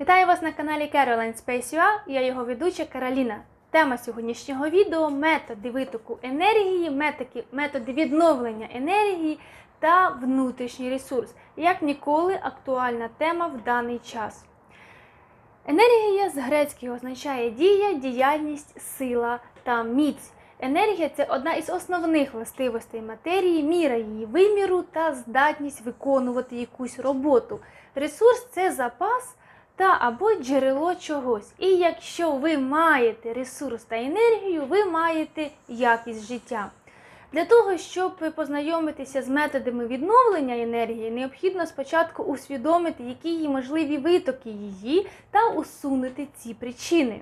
Вітаю вас на каналі Caroline Space UA, я його ведуча Кароліна. Тема сьогоднішнього відео методи витоку енергії, методи, методи відновлення енергії та внутрішній ресурс. Як ніколи актуальна тема в даний час. Енергія з грецького означає дія, діяльність, сила та міць. Енергія це одна із основних властивостей матерії, міра її виміру та здатність виконувати якусь роботу. Ресурс це запас та або джерело чогось. І якщо ви маєте ресурс та енергію, ви маєте якість життя. Для того, щоб познайомитися з методами відновлення енергії, необхідно спочатку усвідомити, які є можливі витоки її, та усунути ці причини.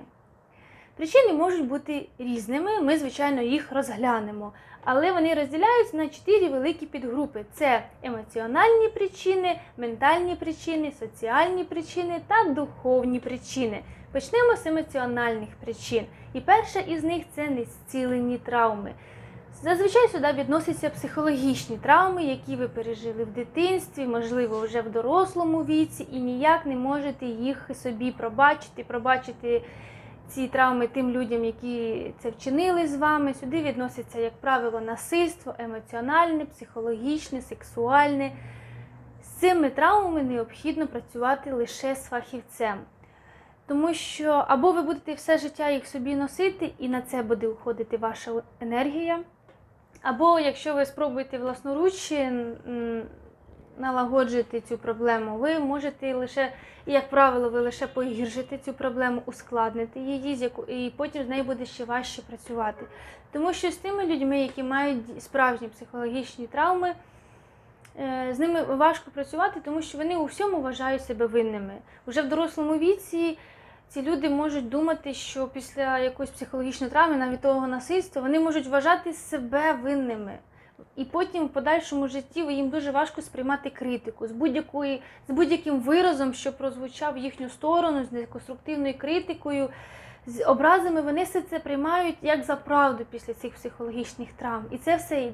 Причини можуть бути різними, ми, звичайно, їх розглянемо. Але вони розділяються на чотири великі підгрупи: це емоціональні причини, ментальні причини, соціальні причини та духовні причини. Почнемо з емоціональних причин. І перша із них це незцілені травми. Зазвичай сюди відносяться психологічні травми, які ви пережили в дитинстві, можливо, вже в дорослому віці, і ніяк не можете їх собі пробачити, пробачити ці травми тим людям, які це вчинили з вами. Сюди відноситься, як правило, насильство, емоціональне, психологічне, сексуальне. З цими травмами необхідно працювати лише з фахівцем. Тому що або ви будете все життя їх собі носити, і на це буде уходити ваша енергія. Або якщо ви спробуєте власноруч м, налагоджити цю проблему, ви можете лише, як правило, ви лише погіршите цю проблему, ускладнити її, з яку- і потім з нею буде ще важче працювати. Тому що з тими людьми, які мають справжні психологічні травми, е, з ними важко працювати, тому що вони у всьому вважають себе винними. Уже в дорослому віці ці люди можуть думати, що після якоїсь психологічної травми, навіть того насильства, вони можуть вважати себе винними. І потім в подальшому житті їм дуже важко сприймати критику з будь-якої з будь-яким виразом, що прозвучав в їхню сторону, з неконструктивною критикою, з образами. Вони все це приймають як за правду після цих психологічних травм. І це все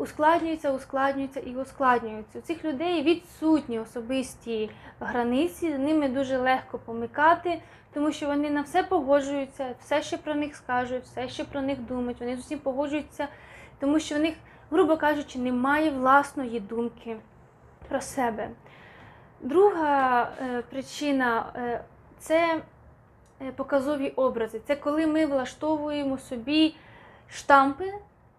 ускладнюється, ускладнюється і ускладнюється. У цих людей відсутні особисті границі, з ними дуже легко помикати, тому що вони на все погоджуються, все, що про них скажуть, все, що про них думають, вони з усім погоджуються, тому що в них, грубо кажучи, немає власної думки про себе. Друга е, причина е, це е, показові образи. Це коли ми влаштовуємо собі штампи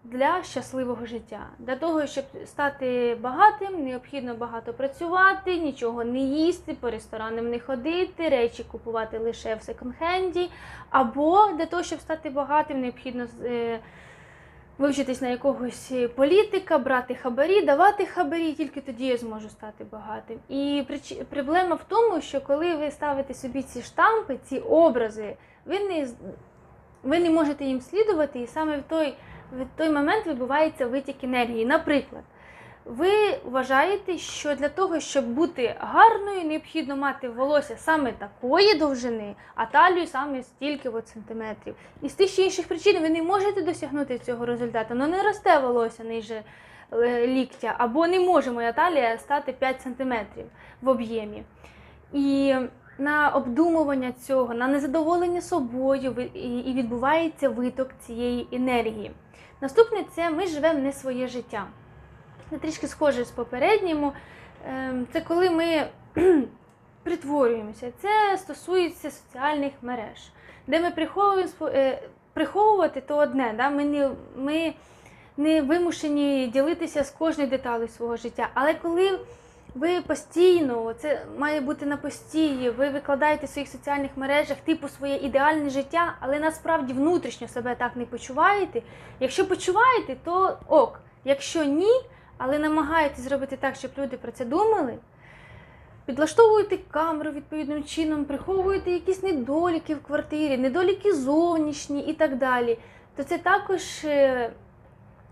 для щасливого життя. Для того, щоб стати багатим, необхідно багато працювати, нічого не їсти, по ресторанам не ходити, речі купувати лише в секонд-хенді. Або для того, щоб стати багатим, необхідно вивчитись на якогось політика, брати хабарі, давати хабарі, тільки тоді я зможу стати багатим. І прич- проблема в тому, що коли ви ставите собі ці штампи, ці образи, ви не, ви не можете їм слідувати, і саме в той, в той момент відбувається витік енергії. Наприклад, ви вважаєте, що для того, щоб бути гарною, необхідно мати волосся саме такої довжини, а талію саме стільки от сантиметрів. І з тих чи інших причин ви не можете досягнути цього результату. Ну не росте волосся ниже е, ліктя, або не може моя талія стати 5 сантиметрів в об'ємі. І на обдумування цього, на незадоволення собою і відбувається виток цієї енергії. Наступне це ми живемо не своє життя. Трішки схоже з попереднім. Ем, Це коли ми притворюємося. Це стосується соціальних мереж, де ми приховуємо е, приховувати то одне. Да? Ми, не, ми не вимушені ділитися з кожною деталею свого життя. Але коли ви постійно, це має бути на постії, ви викладаєте в своїх соціальних мережах типу своє ідеальне життя, але насправді внутрішньо себе так не почуваєте. Якщо почуваєте, то ок. Якщо ні, але намагаєтесь зробити так, щоб люди про це думали, підлаштовуєте камеру відповідним чином, приховуєте якісь недоліки в квартирі, недоліки зовнішні і так далі, то це також. е,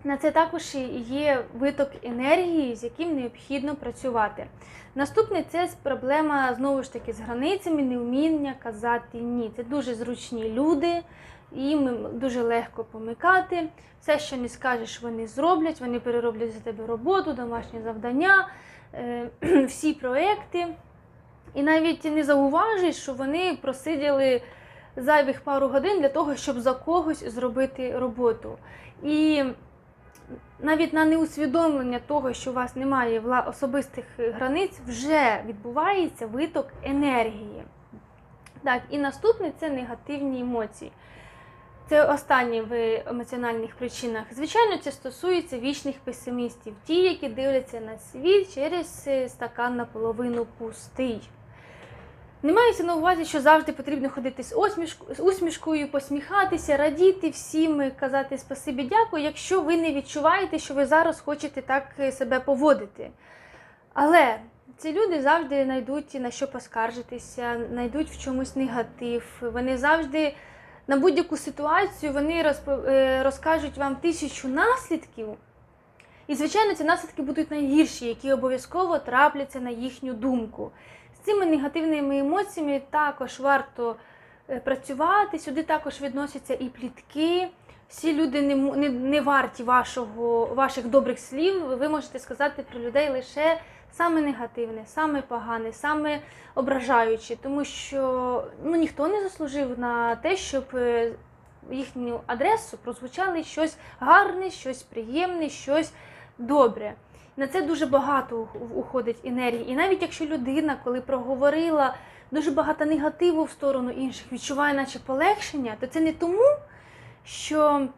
На це також є виток енергії, з яким необхідно працювати. Наступне це проблема знову ж таки з границями, невміння казати ні. Це дуже зручні люди, їм дуже легко помикати. Все, що не скажеш, вони зроблять, вони перероблять за тебе роботу, домашні завдання, е, всі проекти. І навіть не зауважиш, що вони просиділи зайвих пару годин для того, щоб за когось зробити роботу. І навіть на неусвідомлення того, що у вас немає особистих границь, вже відбувається виток енергії. Так, і наступне це негативні емоції. Це останнє в емоціональних причинах. Звичайно, це стосується вічних песимістів, ті, які дивляться на світ через е, стакан наполовину пустий. Не мається на увазі, що завжди потрібно ходити з, усмішкою, посміхатися, радіти всім, казати спасибі, дякую, якщо ви не відчуваєте, що ви зараз хочете так е, себе поводити. Але ці люди завжди знайдуть на що поскаржитися, знайдуть в чомусь негатив. Вони завжди на будь-яку ситуацію вони розпо- е, розкажуть вам тисячу наслідків. І, звичайно, ці наслідки будуть найгірші, які обов'язково трапляться на їхню думку. З цими негативними емоціями також варто е, працювати. Сюди також відносяться і плітки. Всі люди не, не, не варті вашого, ваших добрих слів. Ви можете сказати про людей лише саме негативне, саме погане, саме ображаюче, тому що ну, ніхто не заслужив на те, щоб е, їхню адресу прозвучали щось гарне, щось приємне, щось добре. На це дуже багато ух- уходить енергії. І навіть якщо людина, коли проговорила дуже багато негативу в сторону інших, відчуває наче полегшення, то це не тому, що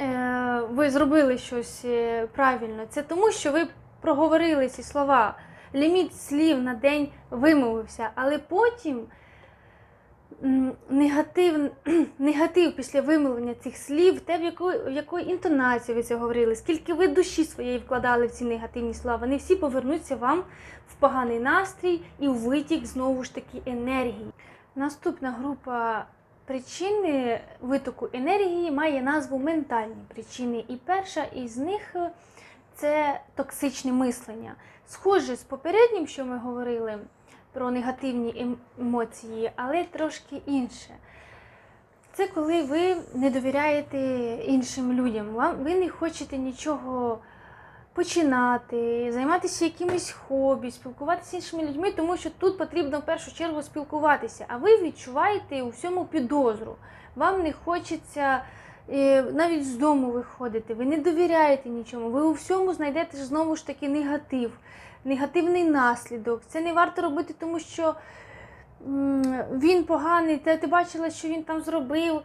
е, ви зробили щось е, правильно, це тому, що ви проговорили ці слова. Ліміт слів на день вимовився, але потім негатив, негатив після вимовлення цих слів, те, в якої, в якої інтонації ви це говорили, скільки ви душі своєї вкладали в ці негативні слова, вони всі повернуться вам в поганий настрій і у витік знову ж таки енергії. Наступна група причин витоку енергії має назву ментальні причини. І перша із них це токсичне мислення. Схоже з попереднім, що ми говорили про негативні ем- емоції, але трошки інше. Це коли ви не довіряєте іншим людям. Ви не хочете нічого починати, займатися якимось хобі, спілкуватися з іншими людьми, тому що тут потрібно в першу чергу спілкуватися. А ви відчуваєте у всьому підозру. Вам не хочеться навіть з дому виходити, ви не довіряєте нічому, ви у всьому знайдете знову ж таки негатив, негативний наслідок. Це не варто робити, тому що він поганий, та ти бачила, що він там зробив.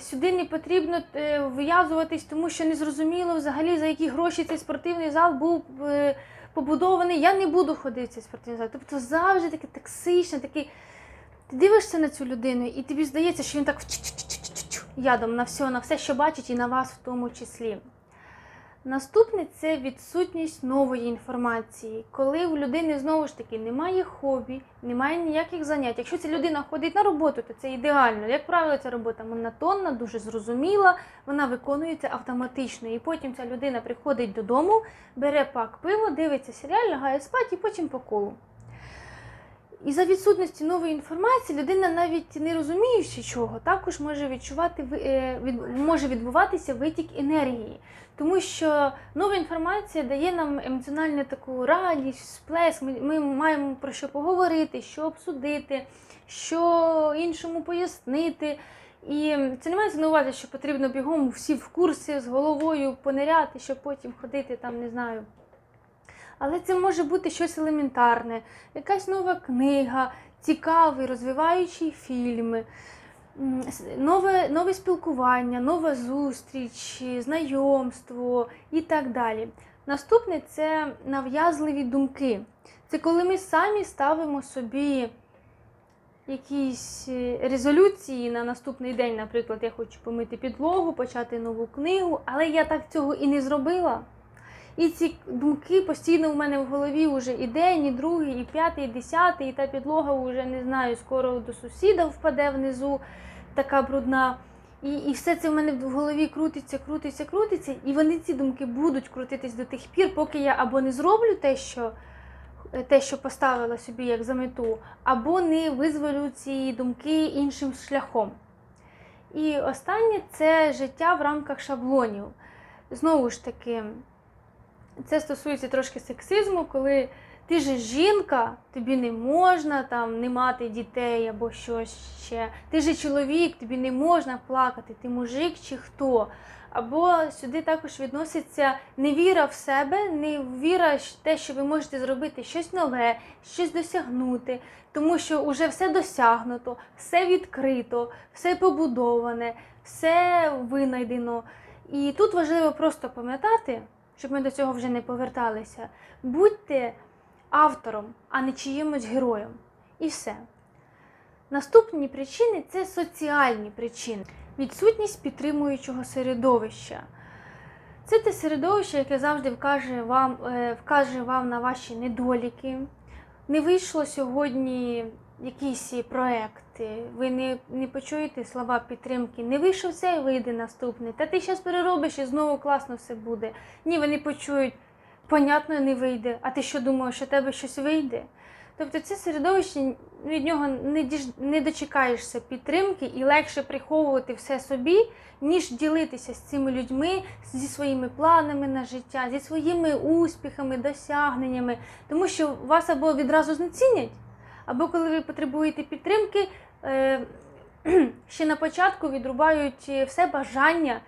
Сюди не потрібно е, вв'язуватись, тому що не зрозуміло взагалі за які гроші цей спортивний зал був е, побудований. Я не буду ходити в цей спортивний зал. Тобто завжди таке токсичне, такий. Ти дивишся на цю людину, і тобі здається, що він так ядом на все, на все, що бачить, і на вас в тому числі. Наступне це відсутність нової інформації. Коли в людини знову ж таки немає хобі, немає ніяких занять. Якщо ця людина ходить на роботу, то це ідеально. Як правило, ця робота монотонна, дуже зрозуміла, вона виконується автоматично. І потім ця людина приходить додому, бере пак пива, дивиться серіал, лягає спати і потім по колу. І за відсутності нової інформації людина, навіть не розуміючи чого, також може відчувати е, може відбуватися витік енергії, тому що нова інформація дає нам емоціональну таку радість, сплеск. Ми, ми маємо про що поговорити, що обсудити, що іншому пояснити. І це не мається на увазі, що потрібно бігом всі в курси з головою пониряти, щоб потім ходити там, не знаю. Але це може бути щось елементарне, якась нова книга, цікавий, розвиваючий фільм, нове, нове спілкування, нова зустріч, знайомство і так далі. Наступне це нав'язливі думки. Це коли ми самі ставимо собі якісь е, резолюції на наступний день, наприклад, я хочу помити підлогу, почати нову книгу, але я так цього і не зробила. І ці думки постійно в мене в голові вже і день, і другий, і п'ятий, і десятий, і та підлога вже не знаю, скоро до сусіда впаде внизу, така брудна. І, і все це в мене в голові крутиться, крутиться, крутиться, і вони ці думки будуть крутитись до тих пір, поки я або не зроблю те, що, те, що поставила собі як за мету, або не визволю ці думки іншим шляхом. І останнє це життя в рамках шаблонів. Знову ж таки, це стосується трошки сексизму, коли ти же жінка, тобі не можна там не мати дітей або щось ще. Ти же чоловік, тобі не можна плакати, ти мужик чи хто. Або сюди також відноситься невіра в себе, невіра в те, що ви можете зробити щось нове, щось досягнути, тому що вже все досягнуто, все відкрито, все побудоване, все винайдено. І тут важливо просто пам'ятати, щоб ми до цього вже не поверталися. Будьте автором, а не чиїмось героєм. І все. Наступні причини це соціальні причини. Відсутність підтримуючого середовища. Це те середовище, яке завжди вкаже вам, е, вкаже вам на ваші недоліки. Не вийшло сьогодні якісь проекти, ви не, не почуєте слова підтримки. Не вийшов цей, вийде наступний. Та ти зараз переробиш і знову класно все буде. Ні, вони почують, понятно, не вийде. А ти що думаєш, що тебе щось вийде? Тобто це середовище від нього не діж... не дочекаєшся підтримки і легше приховувати все собі, ніж ділитися з цими людьми зі своїми планами на життя, зі своїми успіхами, досягненнями, тому що вас або відразу знецінять, або коли ви потребуєте підтримки, е... ще на початку відрубають все бажання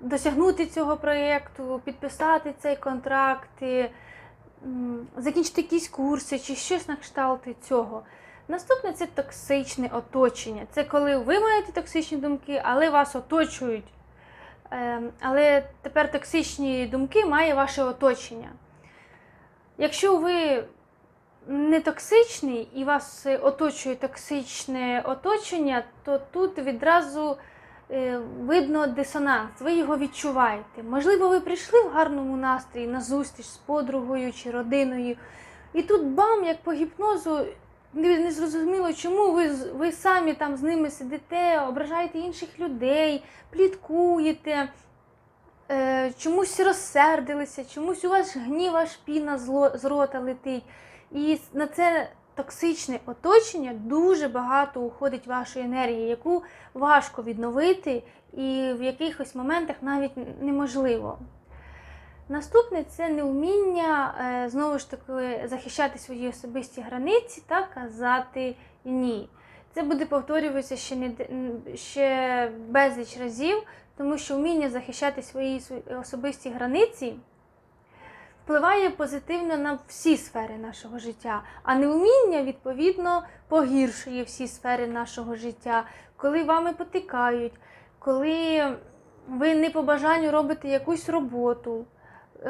досягнути цього проєкту, підписати цей контракт. е, закінчити якісь курси чи щось на кшталт цього. Наступне це токсичне оточення. Це коли ви маєте токсичні думки, але вас оточують. Але тепер токсичні думки має ваше оточення. Якщо ви не токсичний і вас оточує токсичне оточення, то тут відразу е, видно дисонанс, ви його відчуваєте. Можливо, ви прийшли в гарному настрої на зустріч з подругою чи родиною, і тут бам, як по гіпнозу, не, зрозуміло, чому ви, ви самі там з ними сидите, ображаєте інших людей, пліткуєте. Е, чомусь розсердилися, чомусь у вас гнів аж піна з рота летить. І на це токсичне оточення дуже багато уходить вашої енергії, яку важко відновити і в якихось моментах навіть неможливо. Наступне це неуміння е, знову ж таки захищати свої особисті границі та казати ні. Це буде повторюватися ще не ще безліч разів, тому що вміння захищати свої особисті границі впливає позитивно на всі сфери нашого життя, а неуміння, відповідно, погіршує всі сфери нашого життя, коли вами потикають, коли ви не по бажанню робите якусь роботу.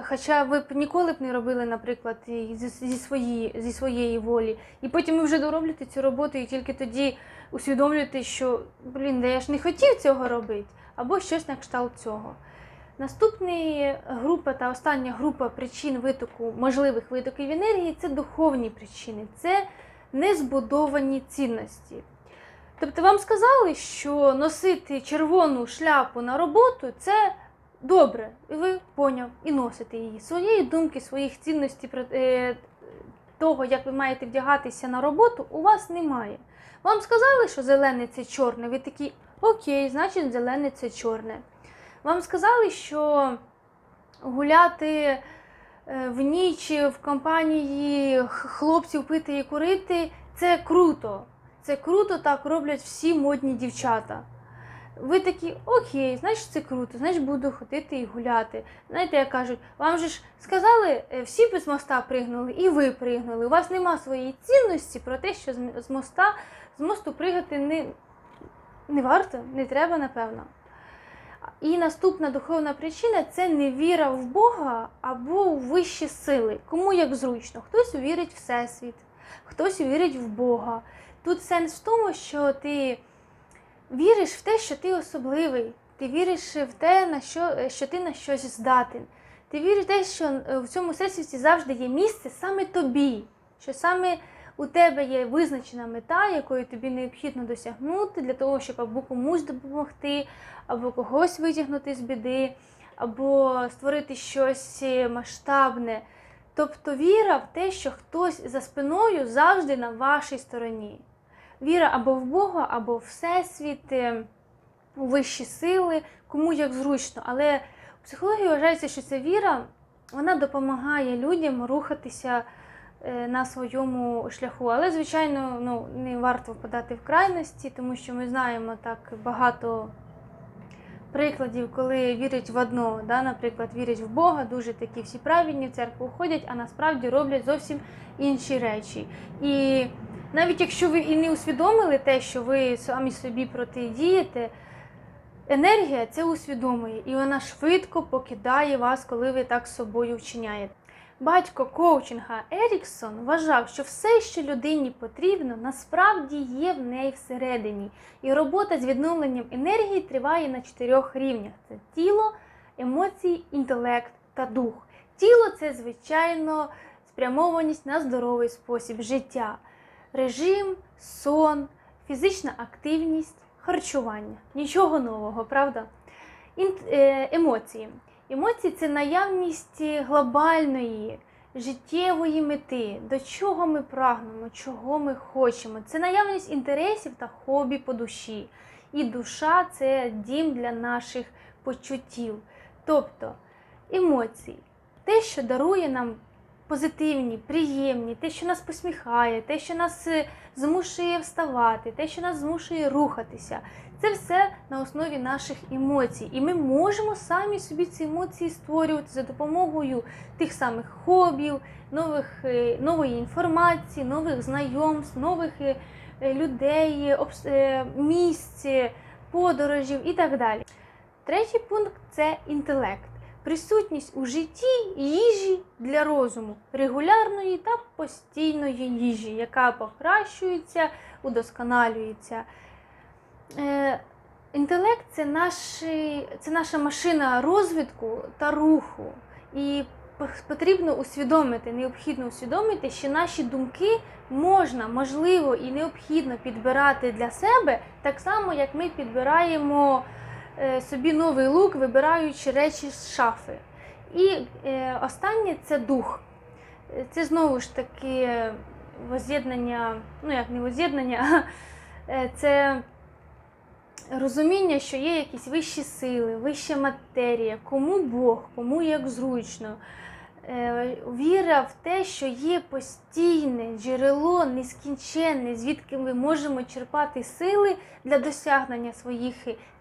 Хоча ви б ніколи б не робили, наприклад, зі, свої, зі своєї волі. І потім ви вже доробляєте цю роботу і тільки тоді усвідомлюєте, що блін, да я ж не хотів цього робити, або щось на кшталт цього. Наступна група та остання група причин витоку, можливих витоків енергії це духовні причини, це незбудовані цінності. Тобто вам сказали, що носити червону шляпу на роботу це добре, і ви поняв і носите її. Своєї думки, своїх цінностей того, як ви маєте вдягатися на роботу, у вас немає. Вам сказали, що зелене це чорне, ви такі окей, значить зелене це чорне. Вам сказали, що гуляти е, в ніч в компанії хлопців пити і курити це круто. Це круто, так роблять всі модні дівчата. Ви такі, окей, значить це круто, значить буду ходити і гуляти. Знаєте, як кажуть, вам же ж сказали, е, всі з моста пригнули, і ви пригнули. У вас нема своєї цінності про те, що з моста з мосту пригати не, не варто, не треба, напевно. І наступна духовна причина це невіра в Бога або у вищі сили. Кому як зручно. Хтось вірить в Всесвіт, хтось вірить в Бога. Тут сенс в тому, що ти віриш в те, що ти особливий. Ти віриш в те, на що, що ти на щось здатен. Ти віриш в те, що е, в цьому всесвіті завжди є місце саме тобі, що саме у тебе є визначена мета, якою тобі необхідно досягнути для того, щоб або комусь допомогти, або когось витягнути з біди, або створити щось е, масштабне. Тобто віра в те, що хтось за спиною завжди на вашій стороні. Віра або в Бога, або в Всесвіт, е, у вищі сили, кому як зручно. Але в психології вважається, що ця віра вона допомагає людям рухатися на своєму шляху. Але, звичайно, ну, не варто впадати в крайності, тому що ми знаємо так багато прикладів, коли вірять в одно, да, наприклад, вірять в Бога, дуже такі всі правильні, в церкву ходять, а насправді роблять зовсім інші речі. І навіть якщо ви і не усвідомили те, що ви самі собі протидієте, енергія це усвідомує, і вона швидко покидає вас, коли ви так з собою вчиняєте. Батько коучинга Еріксон вважав, що все, що людині потрібно, насправді є в неї всередині. І робота з відновленням енергії триває на чотирьох рівнях: це тіло, емоції, інтелект та дух. Тіло це, звичайно, спрямованість на здоровий спосіб життя, режим, сон, фізична активність, харчування. Нічого нового, правда? Е, емоції. Емоції це наявність глобальної життєвої мети, до чого ми прагнемо, чого ми хочемо. Це наявність інтересів та хобі по душі. І душа це дім для наших почуттів. Тобто емоції, те, що дарує нам позитивні, приємні, те, що нас посміхає, те, що нас е, змушує вставати, те, що нас змушує рухатися. Це все на основі наших емоцій. І ми можемо самі собі ці емоції створювати за допомогою тих самих хобів, нових, е, нової інформації, нових знайомств, нових е, е, людей, місць, подорожів і так далі. Третій пункт це інтелект. Присутність у житті їжі для розуму, регулярної та постійної їжі, яка покращується, удосконалюється. Е, інтелект це, наші, це наша машина розвитку та руху. І потрібно усвідомити, необхідно усвідомити, що наші думки можна, можливо і необхідно підбирати для себе так само, як ми підбираємо е, собі новий лук, вибираючи речі з шафи. І е, останнє це дух. Це знову ж таки воз'єднання, ну як не воз'єднання, це розуміння, що є якісь вищі сили, вища матерія, кому Бог, кому як зручно. Е, Віра в те, що є постійне джерело, нескінченне, звідки ми можемо черпати сили для досягнення своїх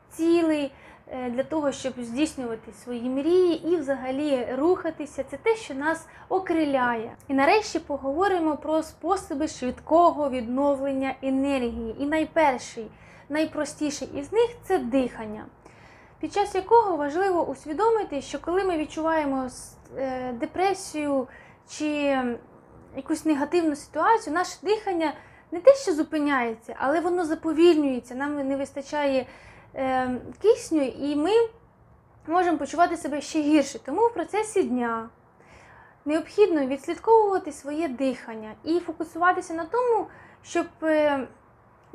цілей, е, для того, щоб здійснювати свої мрії і взагалі рухатися. Це те, що нас окриляє. І нарешті поговоримо про способи швидкого відновлення енергії. І найперший, найпростіший із них це дихання, під час якого важливо усвідомити, що коли ми відчуваємо е, депресію чи якусь негативну ситуацію, наше дихання не те, що зупиняється, але воно заповільнюється. Нам не вистачає е, кисню, і ми можемо почувати себе ще гірше. Тому в процесі дня необхідно відслідковувати своє дихання і фокусуватися на тому, щоб е,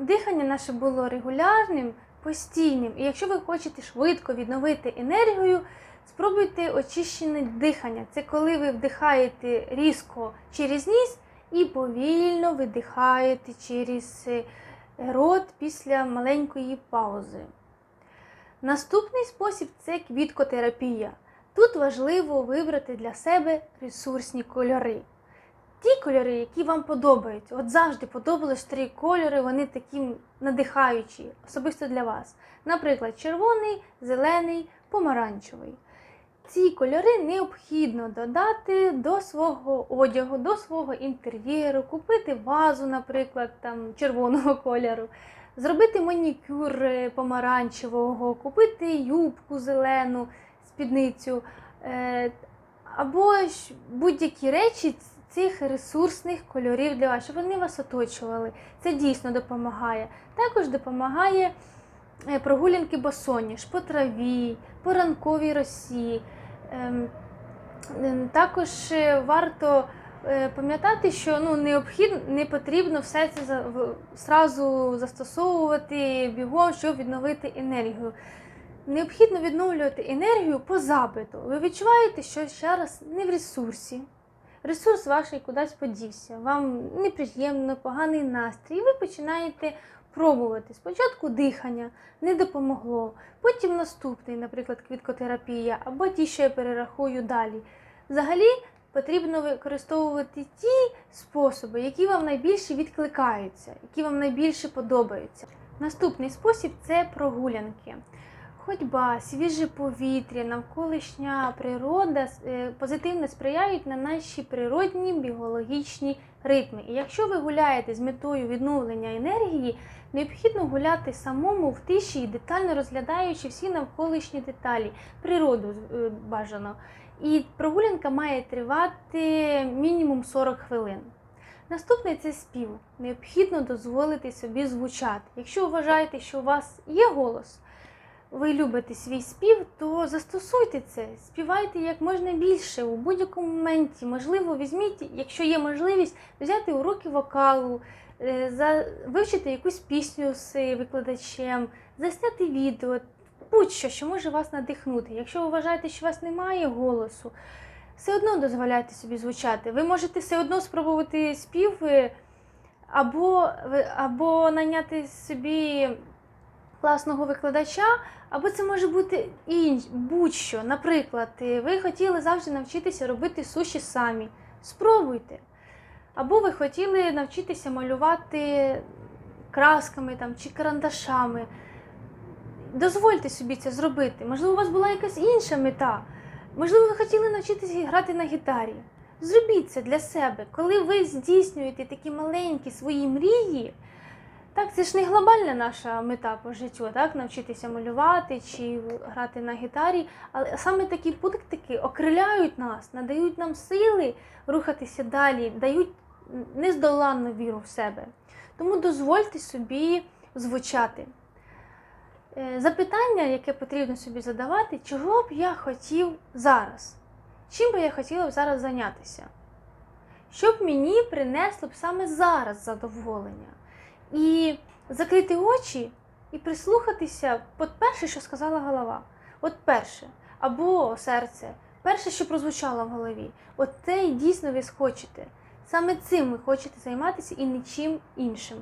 дихання наше було регулярним, постійним. І якщо ви хочете швидко відновити енергію, спробуйте очищене дихання. Це коли ви вдихаєте різко через ніс і повільно видихаєте через е, рот після маленької паузи. Наступний спосіб це квіткотерапія. Тут важливо вибрати для себе ресурсні кольори. Ті кольори, які вам подобаються. От завжди подобались три кольори, вони такі надихаючі, особисто для вас. Наприклад, червоний, зелений, помаранчевий. Ці кольори необхідно додати до свого одягу, до свого інтер'єру, купити вазу, наприклад, там червоного кольору, зробити манікюр е, помаранчевого, купити юбку зелену, спідницю, е, або ж будь-які речі цих ресурсних кольорів для вас, щоб вони вас оточували. Це дійсно допомагає. Також допомагає е, прогулянки босоніж по траві, по ранковій росі. Ем, ем, Також е, варто е, пам'ятати, що ну, необхідно, не потрібно все це зразу застосовувати бігом, щоб відновити енергію. Необхідно відновлювати енергію по запиту. Ви відчуваєте, що зараз не в ресурсі. Ресурс ваш кудись подівся, вам неприємно, поганий настрій, і ви починаєте пробувати. Спочатку дихання не допомогло, потім наступний, наприклад, квіткотерапія, або ті, що я перерахую далі. Взагалі, потрібно використовувати ті способи, які вам найбільше відкликаються, які вам найбільше подобаються. Наступний спосіб це прогулянки. Ходьба, свіже повітря, навколишня природа е, позитивно сприяють на наші природні біологічні ритми. І якщо ви гуляєте з метою відновлення енергії, необхідно гуляти самому в тиші і детально розглядаючи всі навколишні деталі, природу е, бажано. І прогулянка має тривати мінімум 40 хвилин. Наступний це спів. Необхідно дозволити собі звучати. Якщо вважаєте, що у вас є голос, ви любите свій спів, то застосуйте це, співайте як можна більше у будь-якому моменті. Можливо, візьміть, якщо є можливість, взяти уроки вокалу, е, вивчити якусь пісню з викладачем, засняти відео, будь-що, що може вас надихнути. Якщо ви вважаєте, що у вас немає голосу, все одно дозволяйте собі звучати. Ви можете все одно спробувати спів е, або, або найняти собі класного викладача, або це може бути інш, будь-що. Наприклад, е, ви хотіли завжди навчитися робити суші самі. Спробуйте. Або ви хотіли навчитися малювати красками там, чи карандашами. Дозвольте собі це зробити. Можливо, у вас була якась інша мета. Можливо, ви хотіли навчитися грати на гітарі. Зробіть це для себе. Коли ви здійснюєте такі маленькі свої мрії, так, це ж не глобальна наша мета по життю, так, навчитися малювати чи грати на гітарі, але саме такі пунктики окриляють нас, надають нам сили рухатися далі, дають нездоланну віру в себе. Тому дозвольте собі звучати. Е, Запитання, яке потрібно собі задавати, чого б я хотів зараз? Чим би я хотіла б зараз зайнятися? Що б мені принесло б саме зараз задоволення? І закрити очі і прислухатися, от перше, що сказала голова, от перше, або серце, перше, що прозвучало в голові, от те і дійсно ви схочете. Саме цим ви хочете займатися і нічим іншим.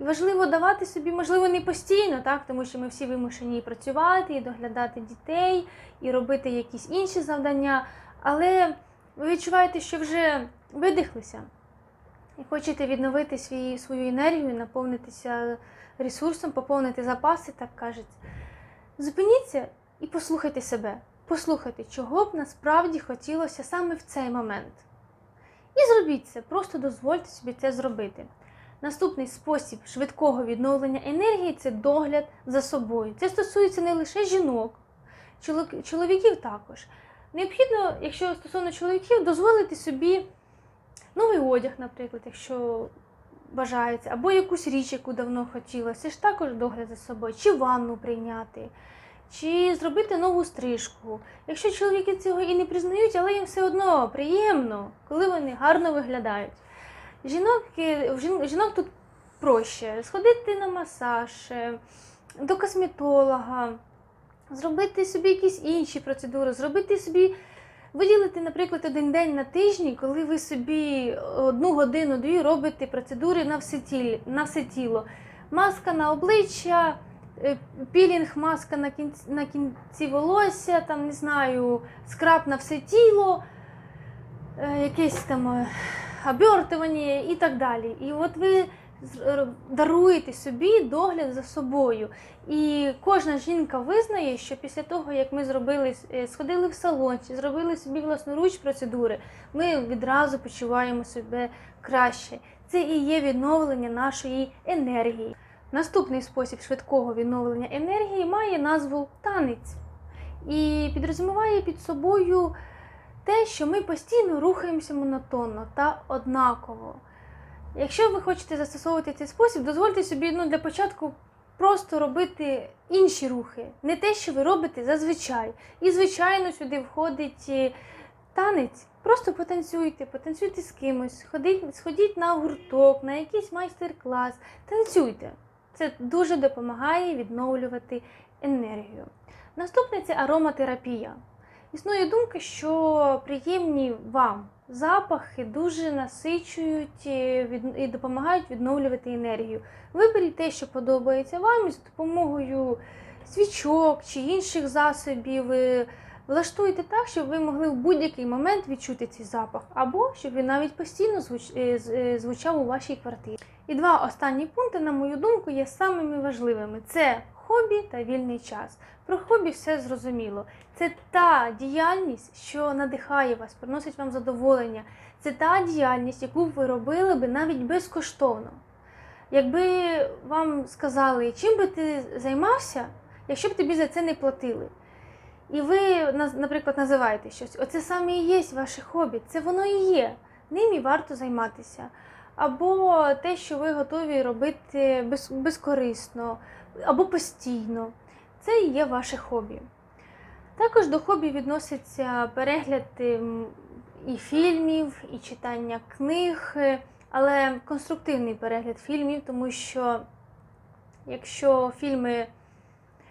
І важливо давати собі, можливо, не постійно, так, тому що ми всі вимушені і працювати, і доглядати дітей, і робити якісь інші завдання. Але ви відчуваєте, що вже видихлися і хочете відновити свій, свою енергію, наповнитися ресурсом, поповнити запаси, так кажуть. Зупиніться і послухайте себе. Послухайте, чого б насправді хотілося саме в цей момент. І зробіть це, просто дозвольте собі це зробити. Наступний спосіб швидкого відновлення енергії це догляд за собою. Це стосується не лише жінок, чоловіків також. Необхідно, якщо стосовно чоловіків, дозволити собі новий одяг, наприклад, якщо бажається, або якусь річ, яку давно хотілося, ж також догляд за собою, чи ванну прийняти, чи зробити нову стрижку. Якщо чоловіки цього і не признають, але їм все одно приємно, коли вони гарно виглядають. Жінок, е, жінок тут проще сходити на масаж, е, до косметолога, зробити собі якісь інші процедури, зробити собі, виділити, наприклад, один день на тижні, коли ви собі одну годину-дві робите процедури на все, тілі, на все тіло. Маска на обличчя, е, пілінг, маска на кінці, на кінці волосся, там, не знаю, скраб на все тіло, е, якесь там е, обертування і так далі. І от ви даруєте собі догляд за собою. І кожна жінка визнає, що після того, як ми зробили, е, сходили в салон чи зробили собі власноруч процедури, ми відразу почуваємо себе краще. Це і є відновлення нашої енергії. Наступний спосіб швидкого відновлення енергії має назву танець і підрозуміває під собою те, що ми постійно рухаємося монотонно та однаково. Якщо ви хочете застосовувати цей спосіб, дозвольте собі ну, для початку просто робити інші рухи, не те, що ви робите зазвичай. І, звичайно, сюди входить е, танець. Просто потанцюйте, потанцюйте з кимось, ходіть, сходіть на гурток, на якийсь майстер-клас, танцюйте. Це дуже допомагає відновлювати енергію. Наступне це ароматерапія. Існує думка, що приємні вам запахи дуже насичують е, і допомагають відновлювати енергію. Виберіть те, що подобається вам, і з допомогою свічок чи інших засобів, е, Влаштуйте так, щоб ви могли в будь-який момент відчути цей запах, або щоб він навіть постійно е, звучав у вашій квартирі. І два останні пункти, на мою думку, є самими важливими: це хобі та вільний час. Про хобі все зрозуміло. Це та діяльність, що надихає вас, приносить вам задоволення. Це та діяльність, яку ви робили би навіть безкоштовно. Якби вам сказали, чим би ти займався, якщо б тобі за це не платили. І ви, наприклад, називаєте щось, оце саме і є ваше хобі, це воно і є. Ним і варто займатися. Або те, що ви готові робити без, безкорисно, або постійно. Це і є ваше хобі. Також до хобі відноситься перегляд ем, і фільмів, і читання книг, е, але конструктивний перегляд фільмів, тому що якщо фільми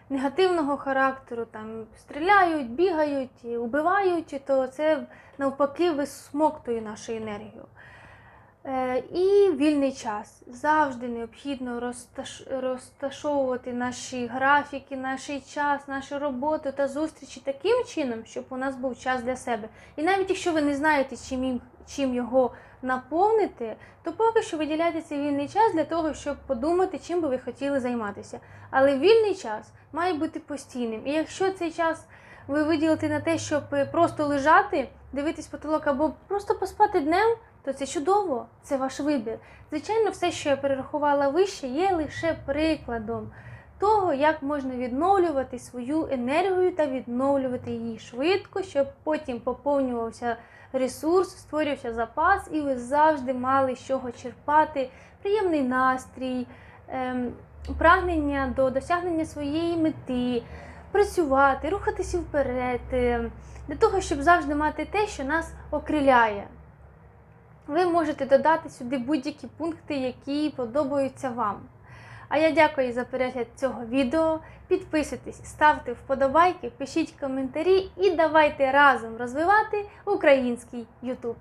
негативного характеру, там стріляють, бігають, і убивають, то це навпаки висмоктує нашу енергію. Е, І вільний час. Завжди необхідно розташ- розташовувати наші графіки, наш час, нашу роботу та зустрічі таким чином, щоб у нас був час для себе. І навіть якщо ви не знаєте, чим, чим його наповнити, то поки що виділяйте цей вільний час для того, щоб подумати, чим би ви хотіли займатися. Але вільний час має бути постійним. І якщо цей час ви виділите на те, щоб просто лежати, дивитись потолок або просто поспати днем, то це чудово, це ваш вибір. Звичайно, все, що я перерахувала вище, є лише прикладом того, як можна відновлювати свою енергію та відновлювати її швидко, щоб потім поповнювався ресурс, створювався запас, і ви завжди мали з чого черпати, приємний настрій, ем, прагнення до досягнення своєї мети, працювати, рухатися вперед, ем, для того, щоб завжди мати те, що нас окриляє. Ви можете додати сюди будь-які пункти, які подобаються вам. А я дякую за перегляд цього відео. Підписуйтесь, ставте вподобайки, пишіть коментарі і давайте разом розвивати український YouTube.